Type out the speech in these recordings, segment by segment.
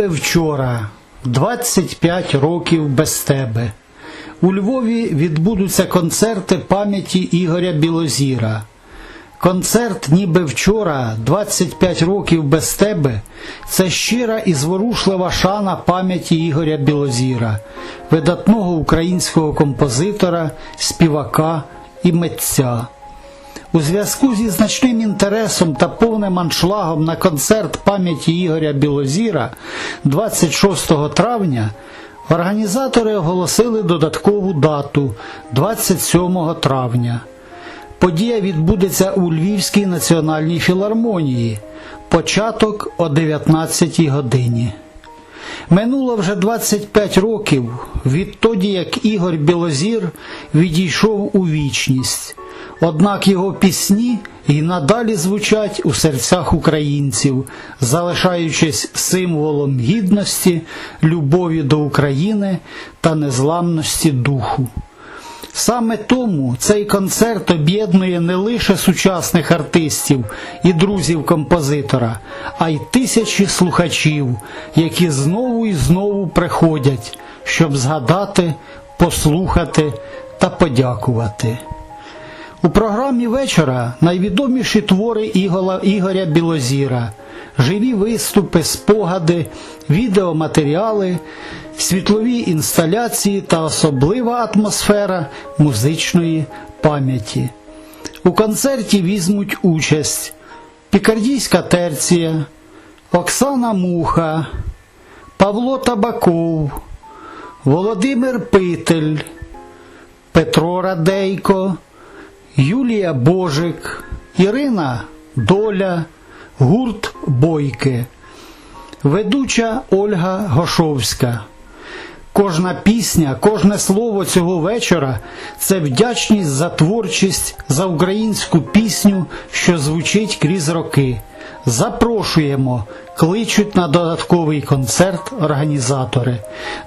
вчора, 25 років без тебе. У Львові відбудуться концерти пам'яті Ігоря Білозіра. Концерт ніби вчора, 25 років без тебе, це щира і зворушлива шана пам'яті Ігоря Білозіра, видатного українського композитора, співака і митця. У зв'язку зі значним інтересом та повним аншлагом на концерт пам'яті Ігоря Білозіра 26 травня організатори оголосили додаткову дату 27 травня. Подія відбудеться у Львівській національній філармонії. Початок о 19 годині. Минуло вже 25 років відтоді, як Ігор Білозір відійшов у вічність. Однак його пісні і надалі звучать у серцях українців, залишаючись символом гідності, любові до України та незламності духу. Саме тому цей концерт об'єднує не лише сучасних артистів і друзів композитора, а й тисячі слухачів, які знову і знову приходять, щоб згадати, послухати та подякувати. У програмі вечора найвідоміші твори Ігола, Ігоря Білозіра, живі виступи, спогади, відеоматеріали, світлові інсталяції та особлива атмосфера музичної пам'яті. У концерті візьмуть участь Пікардійська терція, Оксана Муха, Павло Табаков, Володимир Питель, Петро Радейко. Юлія Божик, Ірина Доля, гурт Бойки, ведуча Ольга Гошовська. Кожна пісня, кожне слово цього вечора це вдячність за творчість, за українську пісню, що звучить крізь роки. Запрошуємо, кличуть на додатковий концерт організатори.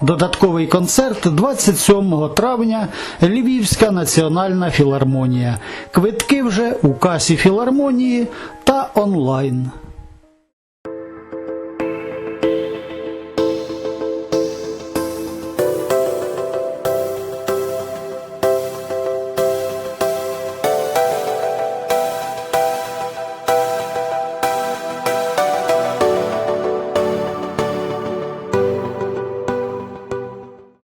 Додатковий концерт 27 травня Львівська національна філармонія. Квитки вже у касі філармонії та онлайн.